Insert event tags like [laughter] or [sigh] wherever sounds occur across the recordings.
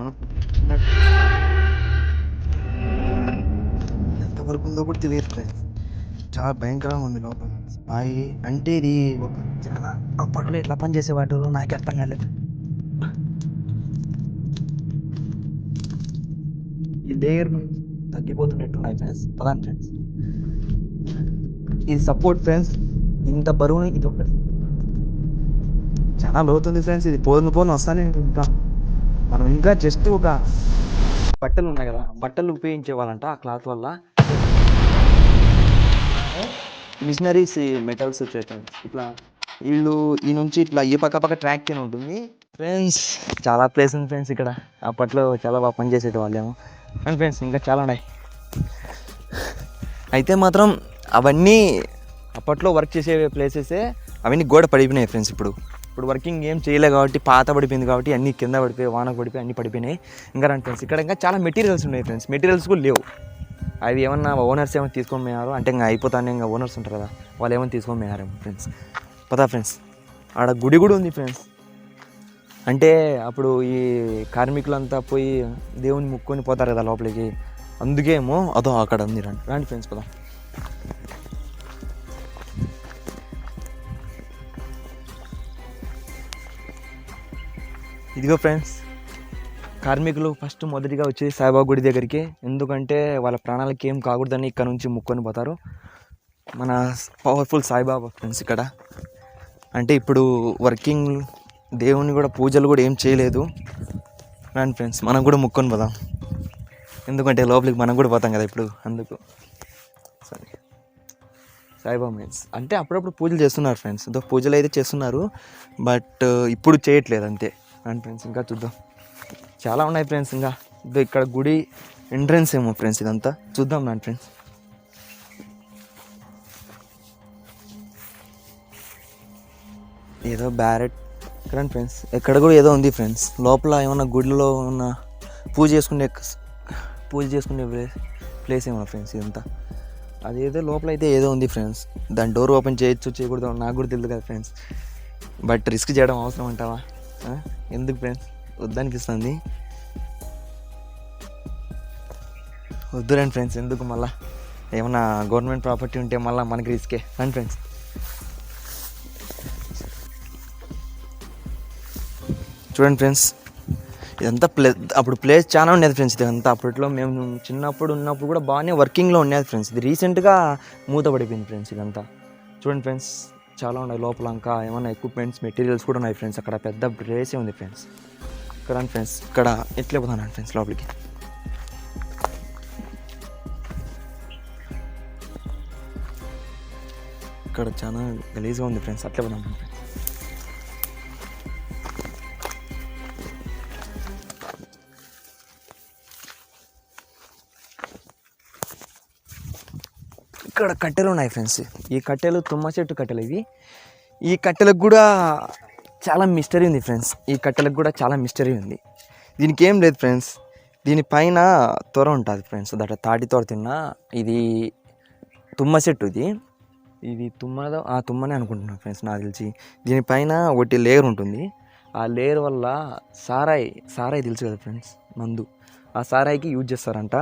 మనం ఎంతవరకు ఉందో కూడా తెలియదు ఫ్రెండ్స్ చాలా భయంకరంగా ఉంది లోపల. స్పాయి అంటే ఇది ఒక చాలా అప్పట్లో ఎట్లా పనిచేసేవాడు నాకు అర్థం కాలేదు. ఈ లేయర్ తగ్గిపోతున్నట్టున్నాయి ఫ్రెండ్స్ పదాన్ని ఫ్రెండ్స్ ఇది సపోర్ట్ ఫ్రెండ్స్ ఇంత బరువుని ఇది ఒకటి. చాలా లోతుంది ఫ్రెండ్స్ ఇది పోను పోను వస్తానే ఇంకా మనం ఇంకా జస్ట్ ఒక బట్టలు ఉన్నాయి కదా బట్టలు ఉపయోగించే వాళ్ళంట ఆ క్లాత్ వల్ల. మిషనరీస్ మెటల్స్ వచ్చేటం ఇట్లా వీళ్ళు ఈ నుంచి ఇట్లా ఈ పక్క పక్క ట్రాక్ కింద ఉంటుంది. ఫ్రెండ్స్ చాలా ప్లేస్ ఉంది ఫ్రెండ్స్ ఇక్కడ. అప్పట్లో చాలా బాగా పనిచేసేది వాళ్ళేమో అండ్ ఫ్రెండ్స్ ఇంకా చాలా ఉన్నాయి. అయితే మాత్రం అవన్నీ అప్పట్లో వర్క్ చేసే ప్లేసెసే అవన్నీ గోడ పడిపోయినాయి ఫ్రెండ్స్ ఇప్పుడు. ఇప్పుడు వర్కింగ్ ఏం చేయలే కాబట్టి పాత పడిపోయింది కాబట్టి అన్నీ కింద పడిపోయి వానకు పడిపోయి అన్నీ పడిపోయినాయి. ఇంకా రండి ఫ్రెండ్స్ ఇక్కడ ఇంకా చాలా మెటీరియల్స్ ఉన్నాయి ఫ్రెండ్స్ మెటీరియల్స్ కూడా లేవు. అవి ఏమన్నా ఓనర్స్ ఏమైనా తీసుకొని పోయారు అంటే ఇంకా అయిపోతానే ఇంకా ఓనర్స్ ఉంటారు కదా. వాళ్ళు ఏమైనా తీసుకొని పోయారేమో ఫ్రెండ్స్ పదా ఫ్రెండ్స్ ఆడ గుడి కూడా ఉంది ఫ్రెండ్స్ అంటే అప్పుడు ఈ కార్మికులంతా పోయి దేవుని ముక్కొని పోతారు కదా లోపలికి. అందుకేమో అదో అక్కడ ఉంది రండి. రండి ఫ్రెండ్స్ పదా. ఇదిగో ఫ్రెండ్స్ కార్మికులు ఫస్ట్ మొదటిగా వచ్చేది సాయిబాబా గుడి దగ్గరికి. ఎందుకంటే వాళ్ళ ప్రాణాలకి ఏం కాకూడదని ఇక్కడ నుంచి ముక్కొని పోతారు. మన పవర్ఫుల్ సాయిబాబా ఫ్రెండ్స్ ఇక్కడ. అంటే ఇప్పుడు వర్కింగ్ దేవుని కూడా పూజలు కూడా ఏం చేయలేదు. రండి ఫ్రెండ్స్ మనం కూడా ముక్కొని పోదాం. ఎందుకంటే లోపలికి మనం కూడా పోతాం కదా ఇప్పుడు అందుకు. సరే సాయిబాబా మీన్స్ అంటే అప్పుడప్పుడు పూజలు చేస్తున్నారు ఫ్రెండ్స్. పూజలు అయితే చేస్తున్నారు బట్ ఇప్పుడు చేయట్లేదు అంతే. అండ్ ఫ్రెండ్స్ ఇంకా చూద్దాం. చాలా ఉన్నాయి ఫ్రెండ్స్ ఇంకా. ఇదో ఇక్కడ గుడి ఎంట్రన్స్ ఏమో ఫ్రెండ్స్ ఇదంతా. చూద్దాం నా ఫ్రెండ్స్ ఏదో బ్యారెట్ ఇక్కడ ఫ్రెండ్స్ ఎక్కడ కూడా ఏదో ఉంది ఫ్రెండ్స్ లోపల ఏమన్నా గుడిలో ఉన్న పూజ చేసుకునే పూజ చేసుకునే ప్లేస్ ప్లేస్ ఏమో ఫ్రెండ్స్ ఇదంతా. అదేదో లోపల అయితే ఏదో ఉంది ఫ్రెండ్స్ దాని డోర్ ఓపెన్ చేయొచ్చు చేయకూడదు నాకు కూడా తెలియదు కదా ఫ్రెండ్స్ బట్ రిస్క్ చేయడం అవసరం అంటావా? ఎందుకు ఫ్రెండ్స్ వద్దనిపిస్తుంది వద్దురండి ఫ్రెండ్స్ ఎందుకు మళ్ళా? ఏమన్నా గవర్నమెంట్ ప్రాపర్టీ ఉంటే మళ్ళీ మనకి రిస్కే. రండి ఫ్రెండ్స్. చూడండి ఫ్రెండ్స్ ఇదంతా ప్లే అప్పుడు ప్లేస్ చాలా ఉండేది ఫ్రెండ్స్ ఇదంతా అప్పట్లో మేము చిన్నప్పుడు ఉన్నప్పుడు కూడా బాగానే వర్కింగ్లో ఉండేది ఫ్రెండ్స్. ఇది రీసెంట్గా మూతపడిపోయింది ఫ్రెండ్స్ ఇదంతా. చూడండి ఫ్రెండ్స్ చాలా ఉన్నాయి లోపల ఇంకా ఏమైనా ఎక్విప్మెంట్స్ మెటీరియల్స్ కూడా ఉన్నాయి ఫ్రెండ్స్ అక్కడ పెద్ద ప్లేసే ఉంది ఫ్రెండ్స్ ఇక్కడ ఫ్రెండ్స్ ఇక్కడ ఎట్లే పోతాను ఫ్రెండ్స్ లోపలికి? ఇక్కడ చాలా గలీజ్గా ఉంది ఫ్రెండ్స్ అట్లే పోదాం. ఇక్కడ కట్టెలు ఉన్నాయి ఫ్రెండ్స్ ఈ కట్టెలు తుమ్మ చెట్టు కట్టెలు ఇవి. ఈ కట్టెలకు కూడా చాలా మిస్టరీ ఉంది ఫ్రెండ్స్ ఈ కట్టెలకు కూడా చాలా మిస్టరీ ఉంది. దీనికి ఏం లేదు ఫ్రెండ్స్ దీనిపైన త్వర ఉంటుంది ఫ్రెండ్స్ దట తాటి త్వర తిన్న ఇది తుమ్మ చెట్టు ఇది. ఇది తుమ్మదో ఆ తుమ్మనే అనుకుంటున్నాను ఫ్రెండ్స్ నాకు తెలిసి. దీనిపైన ఒకటి లేయర్ ఉంటుంది. ఆ లేయర్ వల్ల సారాయి సారాయి తెలుసు కదా ఫ్రెండ్స్ మందు. ఆ సారాయికి యూజ్ చేస్తారంట.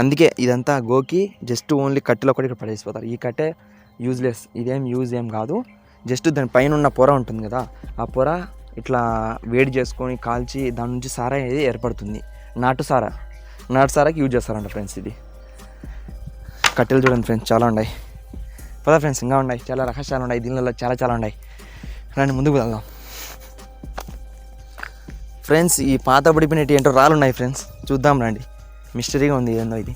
అందుకే ఇదంతా గోకి జస్ట్ ఓన్లీ కట్టెలో కూడా ఇక్కడ పడేసిపోతారు. ఈ కట్టె యూజ్లెస్ ఇదేం యూజ్ ఏం కాదు. జస్ట్ దాని పైన ఉన్న పొర ఉంటుంది కదా ఆ పొర ఇట్లా వేడి చేసుకొని కాల్చి దాని నుంచి సారా అనేది ఏర్పడుతుంది. నాటు సారా. నాటు సారాకి యూజ్ చేస్తారంట ఫ్రెండ్స్ ఇది. కట్టెలు చూడండి ఫ్రెండ్స్ చాలా ఉన్నాయి. పదా ఫ్రెండ్స్ ఇంకా ఉన్నాయి. చాలా రహస్యాలు ఉన్నాయి. దీనిలో చాలా చాలా ఉన్నాయి. రండి ముందుకు వెళ్దాం. ఫ్రెండ్స్ ఈ పాత పడిపోయినట్టు ఏంటో రాళ్ళు ఉన్నాయి ఫ్రెండ్స్ చూద్దాం రండి. మిస్టరీగా ఉంది ఏందో ఇది.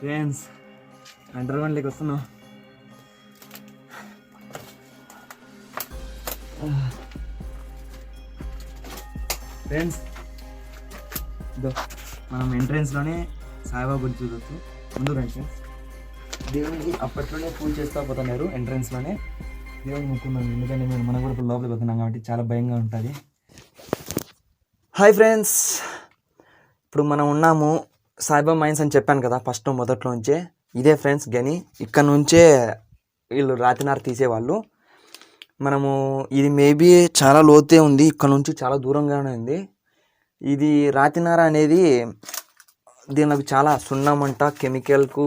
ఫ్రెండ్స్ అండర్ వన్లోకి వస్తున్నాం. Ah. ఫ్రెండ్స్ ఇదో మనం ఎంట్రెన్స్లోనే సాయిబాబా గుడి చూడొచ్చు. ముందు రండి దేవునికి అప్పట్లోనే పూజ చేస్తూ పోతున్నారు ఎంట్రెన్స్లోనే దేవుని ముక్కున్నాం ఎందుకంటే మేము మనం కూడా ఇప్పుడు లోపలికి పోతున్నాం కాబట్టి చాలా భయంగా ఉంటుంది. హాయ్ ఫ్రెండ్స్ ఇప్పుడు మనం ఉన్నాము సాయిబాబా మైన్స్ అని చెప్పాను కదా ఫస్ట్ మొదట్లో నుంచే. ఇదే ఫ్రెండ్స్ గని ఇక్కడ నుంచే వీళ్ళు రాతినార తీసేవాళ్ళు. మనము ఇది మేబీ చాలా లోతే ఉంది. ఇక్కడ నుంచి చాలా దూరంగానే ఉంది. ఇది రాతినార అనేది దీనికి చాలా సున్నమంట కెమికల్కు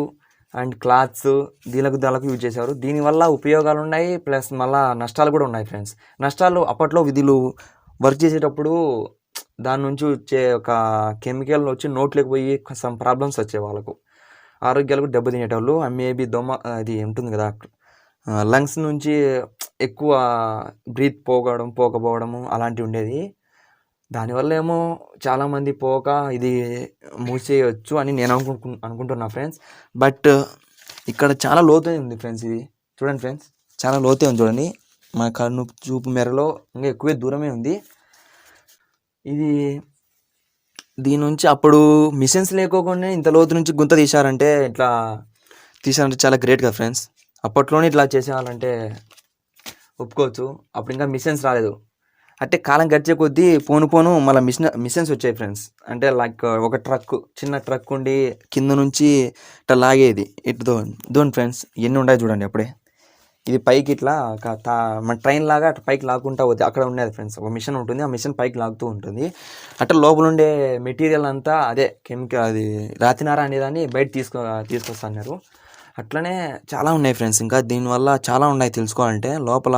అండ్ క్లాత్స్ దీనికి దానికి యూజ్ చేశారు దీనివల్ల ఉపయోగాలు ఉన్నాయి ప్లస్ మళ్ళా నష్టాలు కూడా ఉన్నాయి ఫ్రెండ్స్ నష్టాలు అప్పట్లో వీళ్ళు వర్క్ చేసేటప్పుడు దాని నుంచి వచ్చే ఒక కెమికల్ వచ్చి నోట్లోకి పోయి సమ్ ప్రాబ్లమ్స్ వచ్చే వాళ్ళకు. ఆరోగ్యాలకు దెబ్బతినేటోళ్ళు మేబీ దొమ అది ఉంటుంది కదా లంగ్స్ నుంచి ఎక్కువ బ్రీత్ పోగడం పోకపోవడము అలాంటివి ఉండేది. దానివల్ల ఏమో చాలామంది పోక ఇది మూసేయచ్చు అని నేను అనుకుంటు అనుకుంటున్నా ఫ్రెండ్స్. బట్ ఇక్కడ చాలా లోతే ఉంది ఫ్రెండ్స్ ఇది. చూడండి ఫ్రెండ్స్ చాలా లోతే ఉంది చూడండి. మన కన్ను చూపు మేరలో ఇంకా ఎక్కువే దూరమే ఉంది. ఇది దీని నుంచి అప్పుడు మిషన్స్ లేకోకుండా ఇంత లోతు నుంచి గుంత తీశారంటే ఇట్లా తీశారంటే చాలా గ్రేట్ కదా ఫ్రెండ్స్. అప్పట్లోనే ఇట్లా చేసేవాళ్ళంటే ఒప్పుకోవచ్చు. అప్పుడు ఇంకా మిషన్స్ రాలేదు. అంటే కాలం గడిచే కొద్దీ పోను పోను మళ్ళీ మిషన్ మిషన్స్ వచ్చాయి ఫ్రెండ్స్. అంటే లైక్ ఒక ట్రక్ చిన్న ట్రక్ ఉండి కింద నుంచి ఇట్లా లాగేది. ఇటు దో దోన్ ఫ్రెండ్స్ ఎన్ని ఉన్నాయి చూడండి అప్పుడే. ఇది పైకి ఇట్లా తా- మన ట్రైన్ లాగా అట్లా పైకి లాక్కుంటా పోతే అక్కడ ఉండేది ఫ్రెండ్స్. ఒక మిషన్ ఉంటుంది ఆ మిషన్ పైకి లాగుతూ ఉంటుంది. అట్లా లోపల ఉండే మెటీరియల్ అంతా అదే కెమికల్ అది రాతినారా అనేదాన్ని బయట తీసుకో తీసుకొస్తున్నారు. అట్లనే చాలా ఉన్నాయి ఫ్రెండ్స్. ఇంకా దీనివల్ల చాలా ఉన్నాయి తెలుసుకోవాలంటే. లోపల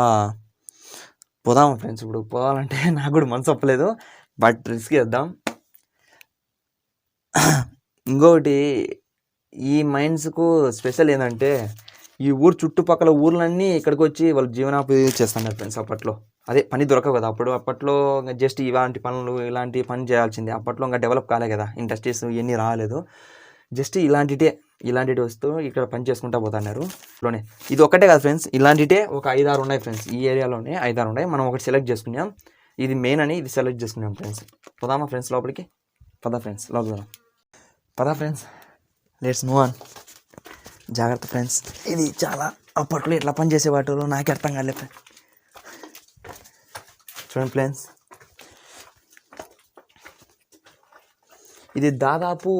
పోదాం ఫ్రెండ్స్ ఇప్పుడు పోవాలంటే [laughs] నాకు కూడా మనసు ఒప్పలేదు. బట్ రిస్క్ చేద్దాం. [clears throat] ఇంకొకటి ఈ మైండ్స్కు స్పెషల్ ఏంటంటే ఈ ఊరు చుట్టుపక్కల ఊర్లన్నీ ఇక్కడికి వచ్చి వాళ్ళు జీవనాభివృద్ధి చేస్తున్నారు ఫ్రెండ్స్ అప్పట్లో. అదే పని దొరకవు కదా. అప్పుడు అప్పట్లో జస్ట్ ఇలాంటి పనులు ఇలాంటి పని చేయాల్సిందే. అప్పట్లో ఇంకా డెవలప్ కాలే కదా. ఇండస్ట్రీస్ ఇవన్నీ రాలేదు. జస్ట్ ఇలాంటిటే ఇలాంటివి వస్తూ ఇక్కడ పని చేసుకుంటా పోతున్నారు. లోనే ఇది ఒకటే కాదు ఫ్రెండ్స్ ఇలాంటిటే ఒక ఐదారు ఉన్నాయి ఫ్రెండ్స్ ఈ ఏరియాలోనే ఐదారు ఉన్నాయి. మనం ఒకటి సెలెక్ట్ చేసుకున్నాం. ఇది మెయిన్ అని ఇది సెలెక్ట్ చేసుకున్నాం ఫ్రెండ్స్. పోదామా ఫ్రెండ్స్ లోపలికి? పదా ఫ్రెండ్స్ లోపల పదా. ఫ్రెండ్స్ లెట్స్ మూవ్ ఆన్ జాగ్రత్త ఫ్రెండ్స్ ఇది చాలా అప్పట్లో ఇట్లా పని చేసే వాటిలో నాకే అర్థం కాలేదు చూడండి ఫ్రెండ్స్. ఇది దాదాపు